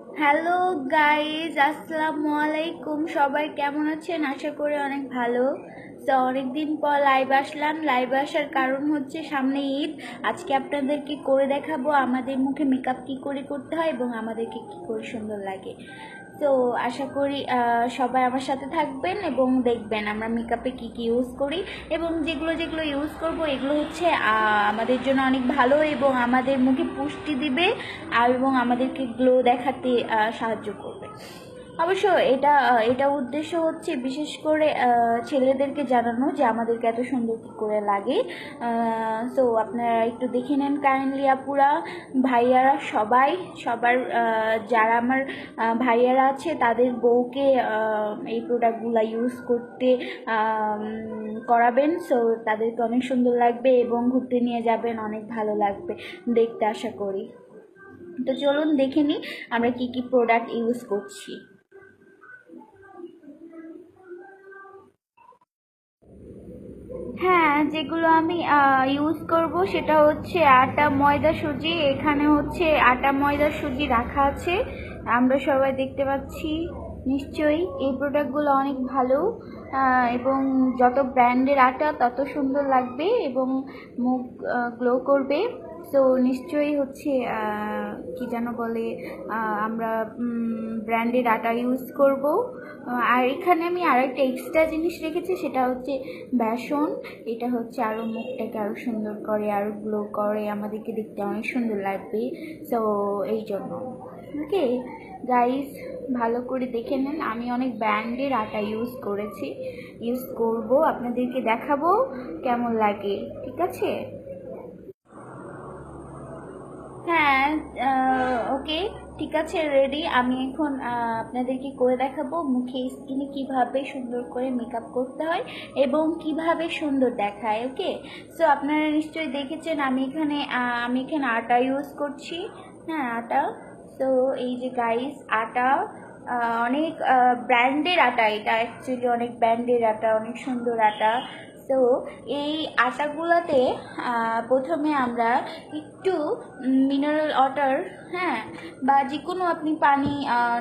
Hello guys আসসালামু আলাইকুম সবাই কেমন আছেন? আশা করি অনেক ভালো। তো অনেকদিন পর লাইভ আসলাম। লাইভ আসার কারণ হচ্ছে সামনে ঈদ। আজকে আপনাদেরকে করে দেখাবো আমাদের মুখে মেকআপ কি করে করতে হয় এবং আমাদেরকে কি করে সুন্দর লাগে। তো আশা করি সবাই আমার সাথে থাকবেন এবং দেখবেন আমরা মেকআপে কি কি ইউজ করি এবং যেগুলো যেগুলো ইউজ করব এগুলো হচ্ছে আমাদের জন্য অনেক ভালো এবং আমাদের মুখে পুষ্টি দিবে আর এবং আমাদেরকে গ্লো দেখাতে সাহায্য করবে। অবশ্য এটা এটা উদ্দেশ্য হচ্ছে বিশেষ করে ছেলেদেরকে জানানো যে আমাদেরকে এত সুন্দর কী করে লাগে। তো আপনারা একটু দেখে নেন কাইন্ডলি আপুরা, ভাইয়ারা সবাই, সবার যারা আমার ভাইয়ারা আছে তাদের বউকে এই প্রোডাক্টগুলো ইউজ করতে করাবেন। সো তাদেরকে অনেক সুন্দর লাগবে এবং ঘুরতে নিয়ে যাবেন, অনেক ভালো লাগবে দেখতে আশা করি। তো চলুন দেখে নিই আমরা কি কি প্রোডাক্ট ইউজ করছি। হ্যাঁ যেগুলো আমি ইউজ করব সেটা হচ্ছে আটা, ময়দা, সুজি। এখানে হচ্ছে আটা, ময়দা, সুজি রাখা আছে। আমরা সবাই দেখতে পাচ্ছি, নিশ্চয়ই। এই প্রোডাক্টগুলো অনেক ভালো। এবং যত ব্র্যান্ডের আটা, তত সুন্দর লাগবে এবং মুখ গ্লো করবে। তো নিশ্চয়ই হচ্ছে কি যেন বলে আমরা ব্র্যান্ডের আটা ইউজ করব। আর এখানে আমি আরেকটা এক্সট্রা জিনিস রেখেছি, সেটা হচ্ছে বেসন। এটা হচ্ছে আরও মুখটাকে আরও সুন্দর করে আরও গ্লো করে, আমাদেরকে দেখতে অনেক সুন্দর লাগবে। সো এই জন্য। ওকে গাইস ভালো করে দেখে নেন। আমি অনেক ব্র্যান্ডের আটা ইউজ করেছি। ইউজ করব, আপনাদেরকে দেখাবো কেমন লাগে। ঠিক আছে? হ্যাঁ ওকে ঠিক আছে রেডি আমি এখন আপনাদেরকে করে দেখাবো মুখে স্কিনে কীভাবে সুন্দর করে মেকআপ করতে হয় এবং কীভাবে সুন্দর দেখায় ওকে সো আপনারা নিশ্চয়ই দেখেছেন আমি এখানে আমি এখানে আটা ইউজ করছি। হ্যাঁ আটা। তো এই যে গাইস আটা অনেক ব্র্যান্ডের আটা এটা অ্যাকচুয়ালি অনেক ব্র্যান্ডের আটা, অনেক সুন্দর আটা। তো এই আটাগুলোতে প্রথমে আমরা একটু মিনারেল ওয়াটার হ্যাঁ বা যে কোনো আপনি পানি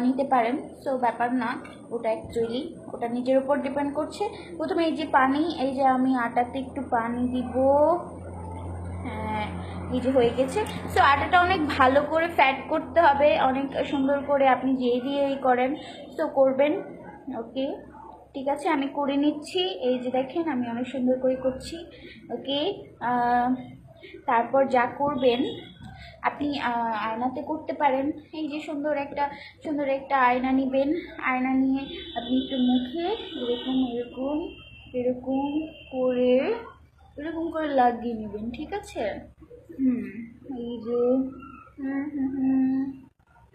নিতে পারেন। সো ব্যাপার না, ওটা অ্যাকচুয়ালি ওটা নিজের উপর ডিপেন্ড করছে। প্রথমে এই যে পানি, এই যে আমি আটাতে একটু পানি দিব হ্যাঁ এই যে হয়ে গেছে। সো আটাটা অনেক ভালো করে ফ্যাট করতে হবে, অনেক সুন্দর করে আপনি যে দিয়েই করেন সো করবেন ওকে ঠিক আছে, আমি করে নিচ্ছি। এই যে দেখেন, আমি অনেক সুন্দর করে করছি। ওকে তারপর যা করবেন, আপনি আয়নাতে করতে পারেন। এই যে সুন্দর একটা সুন্দর একটা আয়না নেবেন। আয়না নিয়ে আপনি একটু মুখে এরকম এরকম এরকম করে এরকম করে লাগিয়ে নেবেন, ঠিক আছে? হুম, এই যে, হুম হুম হুম,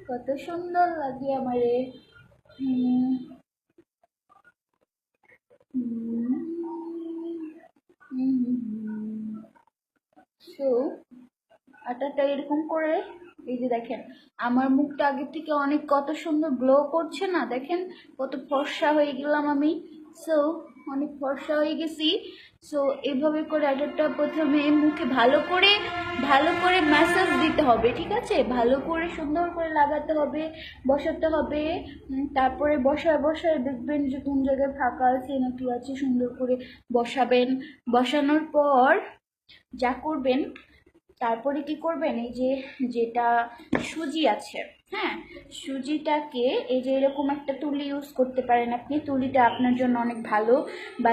কত সুন্দর লাগে আমারে, হুম আটাটা এরকম করে, এই যে দেখেন, আমার মুখটা আগের থেকে অনেক কত সুন্দর গ্লো করছে না, দেখেন, কত ফর্সা হয়ে গেলাম আমি। সো অনেক ফর্সা হয়ে গেছি। সো এভাবে করে আটাটা প্রথমে মুখে ভালো করে ভালো করে ম্যাসাজ দিতে হবে, ঠিক আছে? ভালো করে সুন্দর করে লাগাতে হবে, বসাতে হবে। তারপরে বসায় বসায় দেখবেন যে কোন জায়গায় ফাঁকা আছে, না কি আছে, সুন্দর করে বসাবেন। বসানোর পর যা করবেন তারপরে কি করবেন? এই যে যেটা সুজি আছে হ্যাঁ? সুজিটাকে এই যে এরকম একটা তুলি ইউজ করতে পারেন আপনি। তুলিটা আপনার জন্য অনেক ভালো বা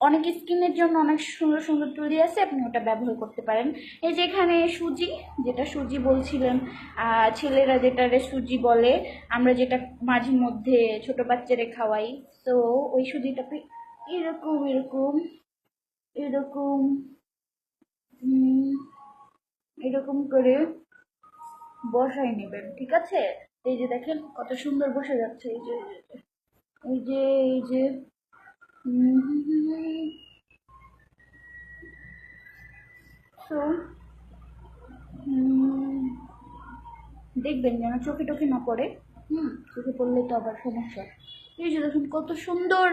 অনেক স্কিনের জন্য অনেক সুন্দর সুন্দর তুলি আছে আপনি ওটা ব্যবহার করতে পারেন। এই যে এখানে সুজি যেটা সুজি বলছিলেন ছেলেরা যেটারে সুজি বলে আমরা যেটা মাঝে মধ্যে ছোট বাচ্চারে খাওয়াই। তো ওই সুজিটাকে এরকম এরকম এরকম হুম, এরকম করে বসাই নেবেন, ঠিক আছে? এই যে দেখেন কত সুন্দর বসে যাচ্ছে, এই যে এই যে এই যে তো দেখবেন যেন চোখে টোখে না পড়ে, হুম, চোখে পড়লে তো আবার সমস্যা। এই যে দেখুন কত সুন্দর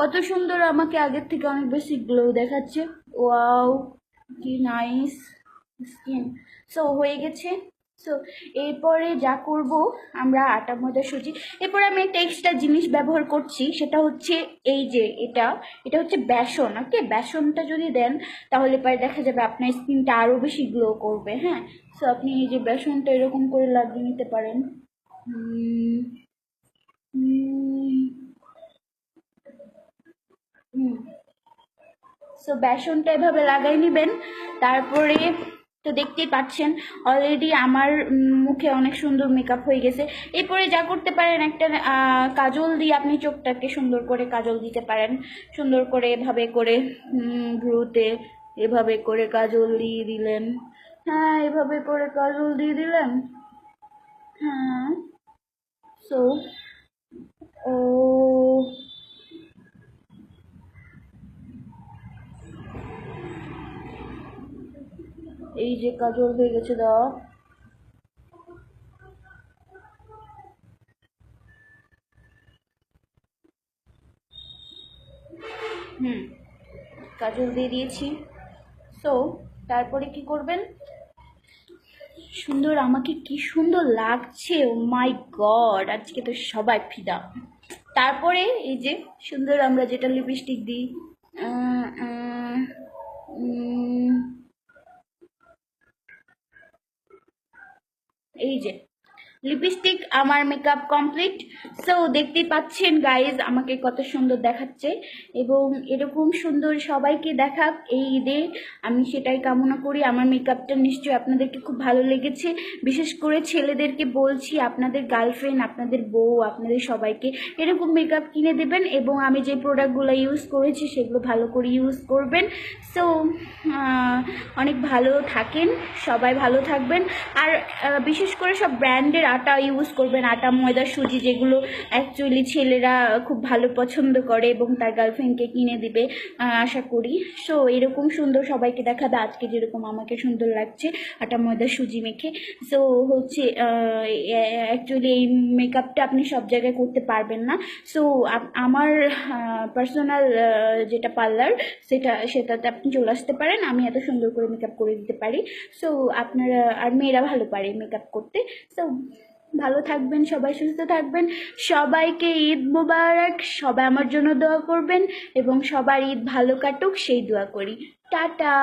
কত সুন্দর আমাকে আগের থেকে অনেক বেশি গ্লো দেখাচ্ছে। ওয়াও কি নাইস স্কিন সো হয়ে গেছে। সো এরপরে যা করব, আমরা আটা, ময়দা, সুজি। এরপরে আমি একটা এক্সট্রা জিনিস ব্যবহার করছি, সেটা হচ্ছে এই যে এটা এটা হচ্ছে বেসন। ওকে বেসনটা যদি দেন, তাহলে পরে দেখা যাবে আপনার স্কিনটা আরও বেশি গ্লো করবে হ্যাঁ? সো আপনি এই যে বেসনটা এরকম করে লাগিয়ে নিতে পারেন। সো বেসনটা এভাবে লাগাই নেবেন। তারপরে তো দেখতেই পাচ্ছেন অলরেডি আমার মুখে অনেক সুন্দর মেকআপ হয়ে গেছে। এরপরে যা করতে পারেন, একটা কাজল দিয়ে আপনি চোখটাকে সুন্দর করে কাজল দিতে পারেন। সুন্দর করে এভাবে করে ভ্রুতে এভাবে করে কাজল দিয়ে দিলেন। হ্যাঁ এভাবে করে কাজল দিয়ে দিলেন। হ্যাঁ সো কাজল হয়ে গেছে দেওয়া হুম কাজল দিয়ে দিয়েছি। সো তারপরে কি করবেন? সুন্দর, আমাকে কি সুন্দর লাগছে, ও মাই গড, আজকে তো সবাই ফিদা। তারপরে এই যে, সুন্দর আমরা যেটা লিপস্টিক দিই এই যে লিপস্টিক আমার মেকআপ কমপ্লিট সো দেখতেই পাচ্ছেন গাইজ আমাকে কত সুন্দর দেখাচ্ছে। এবং এরকম সুন্দর সবাইকে দেখাক এই ঈদে। আমি সেটাই কামনা করি। আমার মেকআপটা নিশ্চয়ই আপনাদেরকে খুব ভালো লেগেছে। বিশেষ করে ছেলেদেরকে বলছি, আপনাদের গার্লফ্রেন্ড আপনাদের বউ, আপনাদের সবাইকে এরকম মেকআপ কিনে দেবেন এবং আমি যে প্রোডাক্টগুলো ইউজ করেছি, সেগুলো ভালো করে ইউজ করবেন। সো অনেক ভালো থাকেন, সবাই ভালো থাকবেন। আর বিশেষ করে সব ব্র্যান্ডের আটা ইউজ করবেন, আটা, ময়দা, সুজি যেগুলো অ্যাকচুয়ালি ছেলেরা খুব ভালো পছন্দ করে এবং তার গার্লফ্রেন্ডকে কিনে দিবে আশা করি। সো এরকম সুন্দর সবাইকে দেখাবে আজকে যেরকম আমাকে সুন্দর লাগছে, আটা, ময়দা, সুজি মেখে। সো হচ্ছে অ্যাকচুয়ালি এই মেকআপটা আপনি সব জায়গায় করতে পারবেন না। সো আমার পার্সোনাল যেটা পার্লার সেটা, সেটাতে আপনি চলে আসতে পারেন। আমি এত সুন্দর করে মেকআপ করে দিতে পারি। সো আপনারা, আর মেয়েরা ভালো পারে মেকআপ করতে। সো ভালো থাকবেন, সবাই সুস্থ থাকবেন। সবাইকে ঈদ মোবারক। সবাই আমার জন্য দোয়া করবেন এবং সবার ঈদ ভালো কাটুক, সেই দোয়া করি। টাটা!